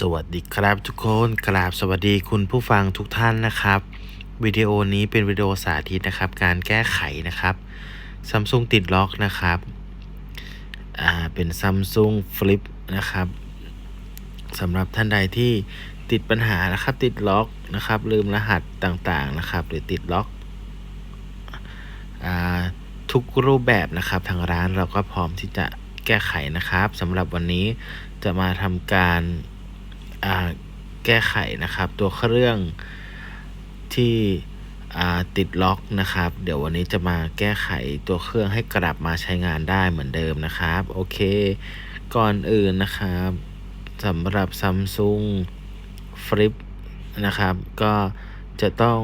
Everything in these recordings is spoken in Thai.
สวัสดีครับทุกคนกราบสวัสดีคุณผู้ฟังทุกท่านนะครับ วิดีโอนี้เป็นวิดีโอสาธิตนะครับ การแก้ไขนะครับซัมซุงติดล็อกนะครับอ่าเป็นซัมซุงฟลิปนะครับสำหรับท่านใดที่ติดปัญหานะครับ ติดล็อกนะครับ ลืมรหัสต่างๆนะครับ หรือติดล็อกอ่าทุกรูปแบบนะครับ ทางร้านเราก็พร้อมที่จะแก้ไขนะครับสำหรับวันนี้จะมาทำการ แก้ไขนะครับ ตัวเครื่องที่ติดล็อกนะครับ เดี๋ยววันนี้จะมาแก้ไขตัวเครื่องให้กลับมาใช้งานได้เหมือนเดิมนะครับ โอเค ก่อนอื่นนะครับสำหรับ Samsung Flip นะครับ ก็จะต้อง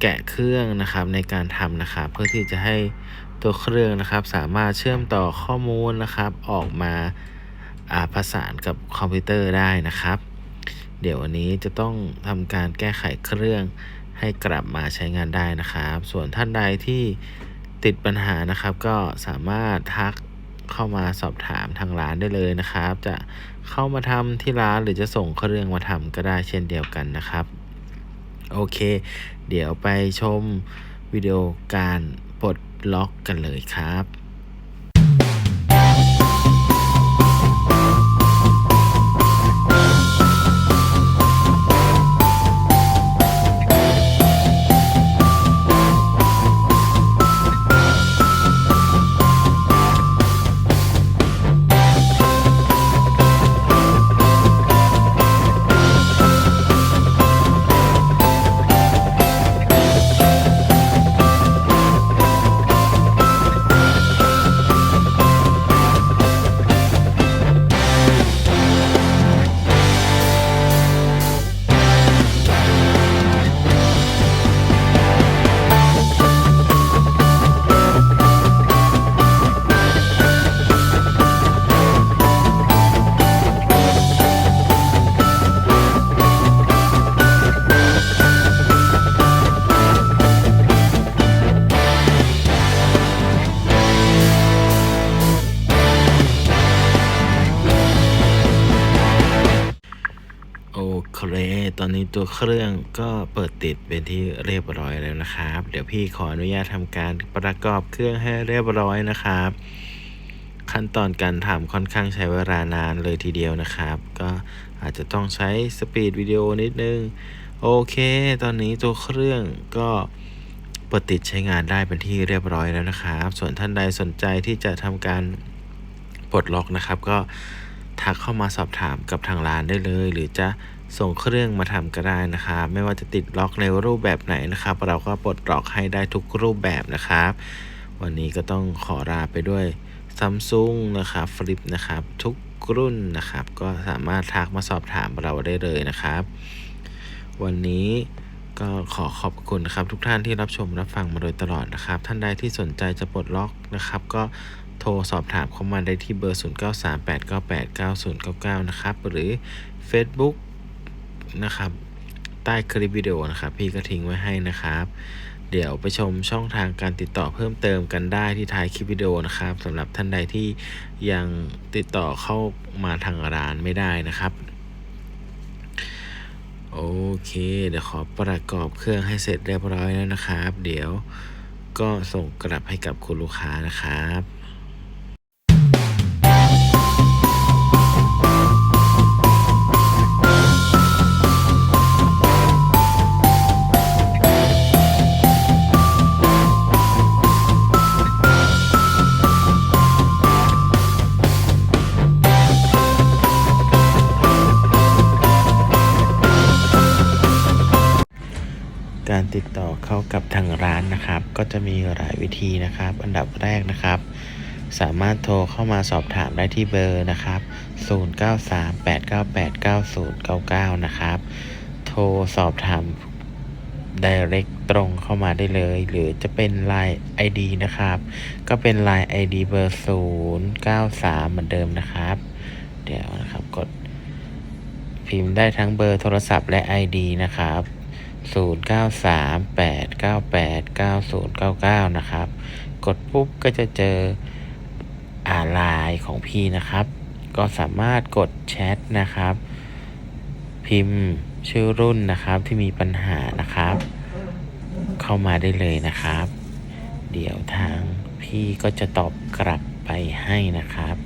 แกะเครื่องนะครับในการทำนะครับ เพื่อที่จะให้ตัวเครื่องนะครับ สามารถเชื่อมต่อข้อมูลนะครับ ออกมาาประสานกับคอมพิวเตอร์ได้นะครับ เดี๋ยววันนี้จะต้องทำการแก้ไขเครื่องให้กลับมาใช้งานได้นะครับ ส่วนท่านใดที่ติดปัญหานะครับ ก็สามารถทักเข้ามาสอบถามทางร้านได้เลยนะครับ จะเข้ามาทำที่ร้านหรือจะส่งเครื่องมาทำก็ได้เช่นเดียวกันนะครับ โอเค เดี๋ยวไปชมวิดีโอการปลดล็อกกันเลยครับ เค ตอนนี้ตัวเครื่องก็เปิดติดเป็นที่เรียบร้อยแล้วนะครับ เดี๋ยวพี่ขออนุญาตทำการประกอบเครื่องให้เรียบร้อยนะครับ ขั้นตอนการทำค่อนข้างใช้เวลานานเลยทีเดียวนะครับ ก็อาจจะต้องใช้สปีดวิดีโอนิดนึง โอเค ตอนนี้ตัวเครื่องก็เปิดติดใช้งานได้เป็นที่เรียบร้อยแล้วนะครับ ส่วนท่านใดสนใจที่จะทำการปลดล็อกนะครับ ก็ทักเข้ามาสอบถามกับทางร้านได้เลย หรือจะ ส่งเครื่องมาทำก็ได้นะครับ ไม่ว่าจะติดล็อกในรูปแบบไหนนะครับ เราก็ปลดล็อกให้ได้ทุกรูปแบบนะครับ วันนี้ก็ต้องขอลาไปด้วย Samsung นะครับฟลิปนะครับ ทุกรุ่นนะครับ ก็สามารถทักมาสอบถามเราได้เลยนะครับ วันนี้ก็ขอขอบคุณนะครับทุกท่านที่รับชมรับฟังมาโดยตลอดนะครับ ท่านใดที่สนใจจะปลดล็อกนะครับ ก็โทรสอบถามเข้ามาได้ที่เบอร์ 0938989099 นะครับ หรือ Facebook นะครับ ใต้คลิปวิดีโอนะครับ พี่ก็ทิ้งไว้ให้นะครับ เดี๋ยวไปชมช่องทางการติดต่อเพิ่มเติมกันได้ที่ท้ายคลิปวิดีโอนะครับสำหรับท่านใดที่ยังติดต่อเข้ามาทางร้านไม่ได้นะครับโอเค เดี๋ยวขอประกอบเครื่องให้เสร็จเรียบร้อยแล้วนะครับ เดี๋ยวก็ส่งกลับให้กับคุณลูกค้านะครับ เข้ากับทางร้านนะครับ ก็จะมีหลายวิธีนะครับ อันดับแรกนะครับ สามารถโทรเข้ามาสอบถามได้ที่เบอร์นะครับ 0938989099 นะครับ โทรสอบถาม direct ตรงเข้ามาได้เลย หรือจะเป็น Line ID นะครับ ก็เป็น Line ID เบอร์ 093 เหมือนเดิมนะครับ เดี๋ยวนะครับกดพิมพ์ได้ทั้งเบอร์โทรศัพท์และ ID นะครับ 0938989099 นะครับ กดปุ๊บก็จะเจออาไลน์ของพี่นะครับ ก็สามารถกดแชทนะครับ พิมพ์ชื่อรุ่นนะครับที่มีปัญหานะครับ เข้ามาได้เลยนะครับ เดี๋ยวทางพี่ก็จะตอบกลับไปให้นะครับ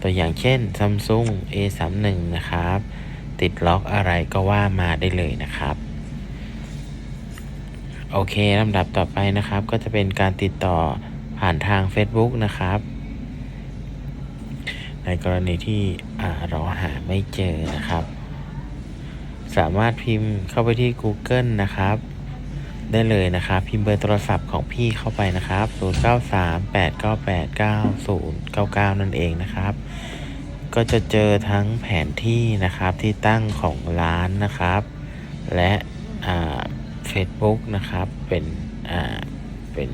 ตัวอย่างเช่น Samsung A31 นะครับ ติดล็อกอะไรก็ว่ามาได้เลยนะครับ โอเคลำดับต่อไปนะครับ ก็จะเป็นการติดต่อผ่านทาง Facebook นะครับ ในกรณีที่เราหาไม่เจอนะครับ สามารถพิมพ์เข้าไปที่ Google นะครับได้เลยนะครับ พิมพ์เบอร์โทรศัพท์ของพี่เข้าไปนะครับ 0938989099 นั่นเองนะครับ ก็จะเจอทั้งแผนที่นะครับที่ตั้งของร้านนะครับ และอ่า Facebook นะครับเป็นเป็น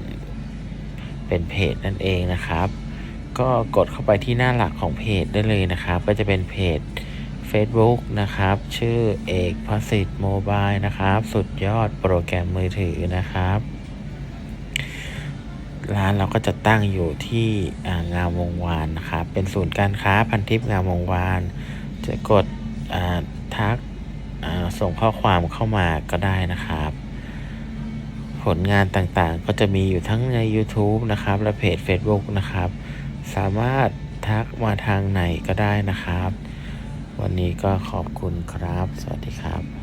เป็นเพจนั่นเองนะครับ ก็กดเข้าไปที่หน้าหลักของเพจได้เลยนะครับ ก็จะเป็นเพจ Facebook นะครับ ชื่อเอกพสิทธิ์โมบายนะครับ สุดยอดโปรแกรมมือถือนะครับ ร้านเราก็จะตั้งอยู่ที่งามวงวานนะครับ เป็นศูนย์การค้าพันทิพย์งามวงวาน จะกดทักส่งข้อความเข้ามาก็ได้นะครับ ผลงานต่างๆ ก็จะมีอยู่ทั้งใน YouTube นะครับ และเพจ Facebook นะครับ สามารถทักมาทางไหนก็ได้นะครับ วันนี้ก็ขอบคุณครับ สวัสดีครับ